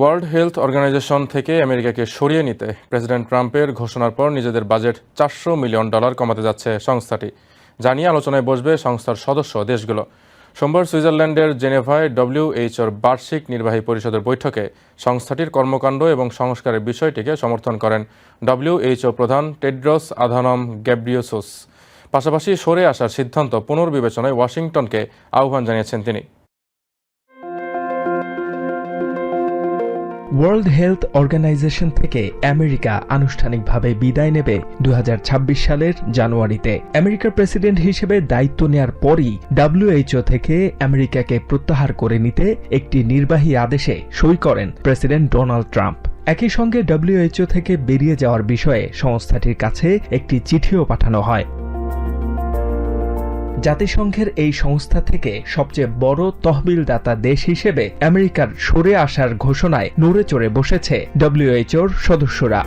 World Health Organization থেকে আমেরিকাকে সরিয়ে নিতে প্রেসিডেন্ট ট্রাম্পের ঘোষণার পর নিজেদের বাজেট চারশো মিলিয়ন ডলার কমাতে যাচ্ছে সংস্থাটি। জানিয়ে আলোচনায় বসবে সংস্থার সদস্য দেশগুলো। সোমবার সুইজারল্যান্ডের জেনেভায় ডব্লিউএইচওর বার্ষিক নির্বাহী পরিষদের বৈঠকে সংস্থাটির কর্মকাণ্ড এবং সংস্কারের বিষয়টিকে সমর্থন করেন ডব্লিউএইচও প্রধান টেড্রস আধানম গ্যাব্রিওসোস পাশাপাশি সরে আসার সিদ্ধান্ত পুনর্বিবেচনায় ওয়াশিংটনকে আহ্বান জানিয়েছেন তিনি। ওয়ার্ল্ড হেলথ অর্গানাইজেশন থেকে আমেরিকা আনুষ্ঠানিকভাবে বিদায় নেবে দু হাজার ছাব্বিশ সালের জানুয়ারিতে। আমেরিকার প্রেসিডেন্ট হিসেবে দায়িত্ব নেয়ার পরই ডাব্লিউএইচও থেকে আমেরিকাকে প্রত্যাহার করে নিতে একটি নির্বাহী আদেশে সই করেন প্রেসিডেন্ট ডোনাল্ড ট্রাম্প। একই সঙ্গে ডাব্লিউএইচও থেকে বেরিয়ে যাওয়ার বিষয়ে সংস্থাটির কাছে একটি চিঠিও পাঠানো হয়। জাতিসংঘের এই সংস্থা থেকে সবচেয়ে বড় তহবিলদাতা দেশ হিসেবে আমেরিকার সরে আসার ঘোষণায় নড়ে চড়ে বসেছে ডব্লিউএইচওর সদস্যরা।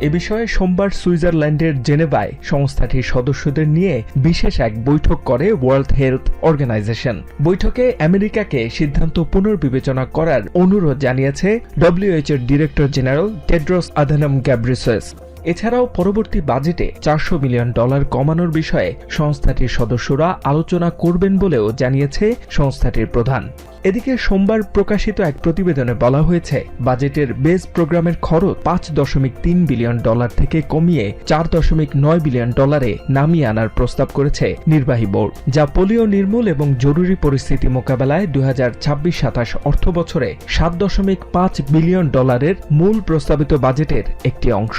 এ বিষয়ে সোমবার সুইজারল্যান্ডের জেনেভায় সংস্থাটির সদস্যদের নিয়ে বিশেষ এক বৈঠক করে ওয়ার্ল্ড হেলথ অর্গানাইজেশন। বৈঠকে আমেরিকাকে সিদ্ধান্ত পুনর্বিবেচনা করার অনুরোধ জানিয়েছে ডব্লিউএইচএর director general Tedros Adhanom Ghebreyesus এছাড়াও পরবর্তী বাজেটে চারশো মিলিয়ন ডলার কমানোর বিষয়ে সংস্থাটির সদস্যরা আলোচনা করবেন বলেও জানিয়েছে সংস্থাটির প্রধান। এদিকে সোমবার প্রকাশিত এক প্রতিবেদনে বলা হয়েছে, বাজেটের বেস প্রোগ্রামের খরচ পাঁচ দশমিক তিন বিলিয়ন ডলার থেকে কমিয়ে চার দশমিক নয় বিলিয়ন ডলারে নামিয়ে আনার প্রস্তাব করেছে নির্বাহী বোর্ড, যা পোলিও নির্মূল এবং জরুরি পরিস্থিতি মোকাবেলায় দুই হাজার ছাব্বিশ সাতাশ অর্থ বছরে সাত দশমিক পাঁচ বিলিয়ন ডলারের মূল প্রস্তাবিত বাজেটের একটি অংশ।